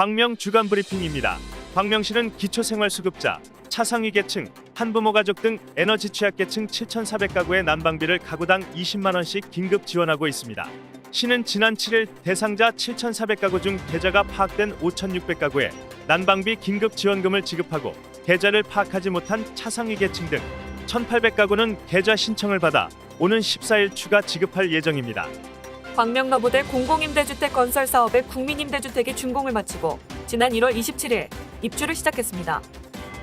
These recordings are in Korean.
광명 주간 브리핑입니다. 광명시는 기초생활수급자, 차상위 계층, 한부모 가족 등 에너지 취약계층 7,400가구의 난방비를 가구당 20만 원씩 긴급 지원하고 있습니다. 시는 지난 7일 대상자 7,400가구 중 계좌가 파악된 5,600가구에 난방비 긴급 지원금을 지급하고 계좌를 파악하지 못한 차상위 계층 등 1,800가구는 계좌 신청을 받아 오는 14일 추가 지급할 예정입니다. 광명러브대 공공임대주택 건설 사업의 국민임대주택이 준공을 마치고 지난 1월 27일 입주를 시작했습니다.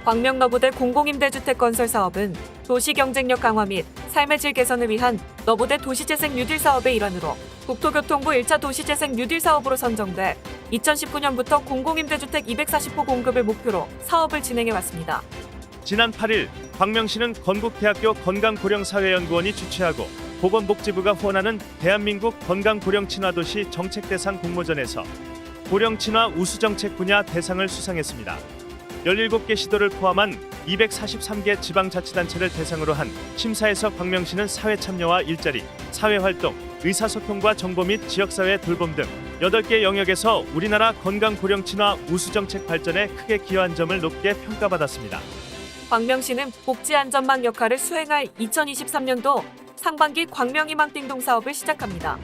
광명러브대 공공임대주택 건설 사업은 도시 경쟁력 강화 및 삶의 질 개선을 위한 러브대 도시재생 뉴딜 사업의 일환으로 국토교통부 1차 도시재생 뉴딜 사업으로 선정돼 2019년부터 공공임대주택 240호 공급을 목표로 사업을 진행해 왔습니다. 지난 8일 광명시는 건국대학교 건강고령사회연구원이 주최하고 보건복지부가 후원하는 대한민국 건강고령친화도시 정책대상 공모전에서 고령친화 우수정책 분야 대상을 수상했습니다. 17개 시도를 포함한 243개 지방자치단체를 대상으로 한 심사에서 광명시는 사회 참여와 일자리, 사회활동, 의사소통과 정보 및 지역사회 돌봄 등 8개 영역에서 우리나라 건강고령친화 우수정책 발전에 크게 기여한 점을 높게 평가받았습니다. 광명시는 복지안전망 역할을 수행할 2023년도 상반기 광명희망띵동 사업을 시작합니다.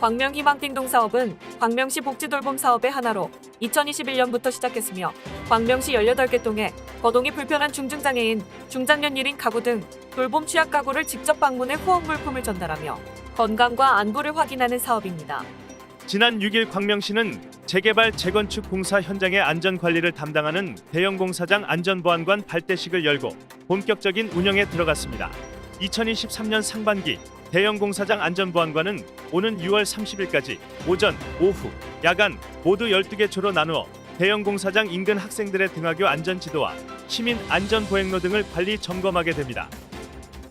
광명희망띵동 사업은 광명시 복지돌봄 사업의 하나로 2021년부터 시작했으며 광명시 18개 동에 거동이 불편한 중증장애인, 중장년 1인 가구 등 돌봄 취약 가구를 직접 방문해 후원 물품을 전달하며 건강과 안부를 확인하는 사업입니다. 지난 6일 광명시는 재개발 재건축 공사 현장의 안전 관리를 담당하는 대형 공사장 안전보안관 발대식을 열고 본격적인 운영에 들어갔습니다. 2023년 상반기 대형 공사장 안전보안관은 오는 6월 30일까지 오전, 오후, 야간 모두 12개 조로 나누어 대형 공사장 인근 학생들의 등하교 안전 지도와 시민 안전 보행로 등을 관리 점검하게 됩니다.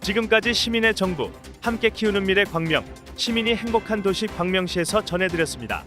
지금까지 시민의 정부 함께 키우는 미래 광명 시민이 행복한 도시 광명시에서 전해드렸습니다.